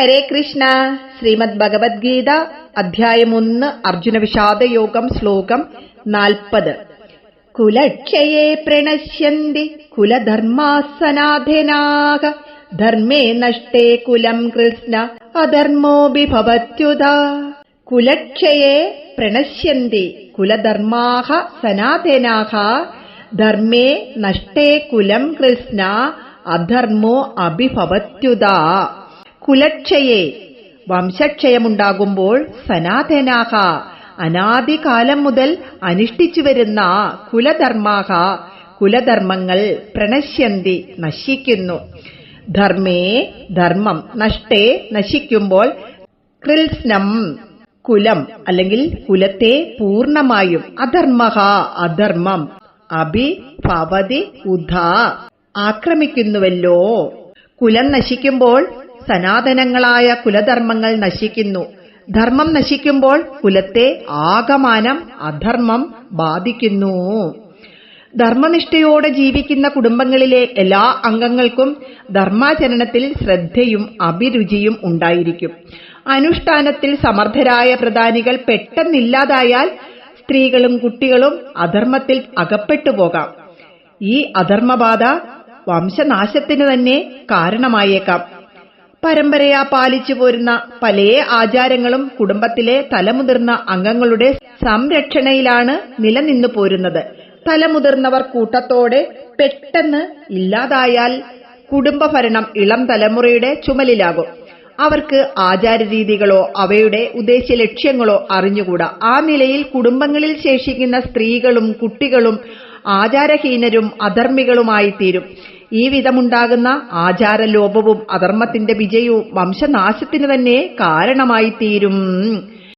ഹരേ കൃഷ്ണ. ശ്രീമദ് ഭഗവത്ഗീത അധ്യായം ഒന്ന് അർജുന വിഷാദയോഗം ശ്ലോകം നാൽപ്പത്. കുലക്ഷയെ പ്രണശ്യന്തി കുലധർമാസനാഥനാക ധർമ്മേ നഷ്ടേ കുലം കൃഷ്ണ അധർമ്മോഭിഭവത്യുത കുലക്ഷയെ പ്രണശ്യന്തി കുലധർമാഹ സനാഥനാഹ. ധർമ്മേ നഷ്ടേ കുലം കൃഷ്ണ അധർമ്മോ അഭിഭവത്യുത. കുലക്ഷയെ. വംശക്ഷയമുണ്ടാകുമ്പോൾ സനാതനാഹ. അനാദികാലം മുതൽ അനുഷ്ഠിച്ചു വരുന്ന കുലധർമാഹ. കുലധർമ്മങ്ങൾ പ്രണശ്യന്തി നശിക്കുന്നു. ധർമ്മേ ധർമ്മം നഷ്ടേ നശിക്കുമ്പോൾ കൃത്സ്നം കുലം അല്ലെങ്കിൽ കുലത്തെ പൂർണമായും അധർമ്മഹ അധർമ്മം. അഭിഭവതി ഉധ. ആക്രമിക്കുന്നുവല്ലോ. കുലം നശിക്കുമ്പോൾ സനാതനങ്ങളായ കുലധർമ്മങ്ങൾ നശിക്കുന്നു. ധർമ്മം നശിക്കുമ്പോൾ കുലത്തെ ആകമാനം അധർമ്മം ബാധിക്കുന്നു. ധർമ്മനിഷ്ഠയോടെ ജീവിക്കുന്ന കുടുംബങ്ങളിലെ എല്ലാ അംഗങ്ങൾക്കും ധർമാചരണത്തിൽ ശ്രദ്ധയും അഭിരുചിയും ഉണ്ടായിരിക്കും. അനുഷ്ഠാനത്തിൽ സമർത്ഥരായ പ്രധാനികൾ പെട്ടെന്നില്ലാതായാൽ സ്ത്രീകളും കുട്ടികളും അധർമ്മത്തിൽ അകപ്പെട്ടു പോകാം. ഈ അധർമ്മബാധ വംശനാശത്തിന് തന്നെ കാരണമായേക്കാം. പരമ്പരയാ പാലിച്ചു പോരുന്ന പല ആചാരങ്ങളും കുടുംബത്തിലെ തലമുതിർന്ന അംഗങ്ങളുടെ സംരക്ഷണയിലാണ് നിലനിന്നു പോരുന്നത്. തലമുതിർന്നവർ കൂട്ടത്തോടെ പെട്ടെന്ന് ഇല്ലാതായാൽ കുടുംബഭരണം ഇളം തലമുറയുടെ ചുമലിലാകും. അവർക്ക് ആചാരരീതികളോ അവയുടെ ഉദ്ദേശ്യ ലക്ഷ്യങ്ങളോ അറിഞ്ഞുകൂടാ. ആ നിലയിൽ കുടുംബങ്ങളിൽ ശേഷിക്കുന്ന സ്ത്രീകളും കുട്ടികളും ആചാരഹീനരും അധർമ്മികളുമായി തീരും ഈ വിധമുണ്ടാകുന്ന ആചാരലോപവും അധർമ്മത്തിന്റെ വിജയവും വംശനാശത്തിന് തന്നെ കാരണമായി തീരും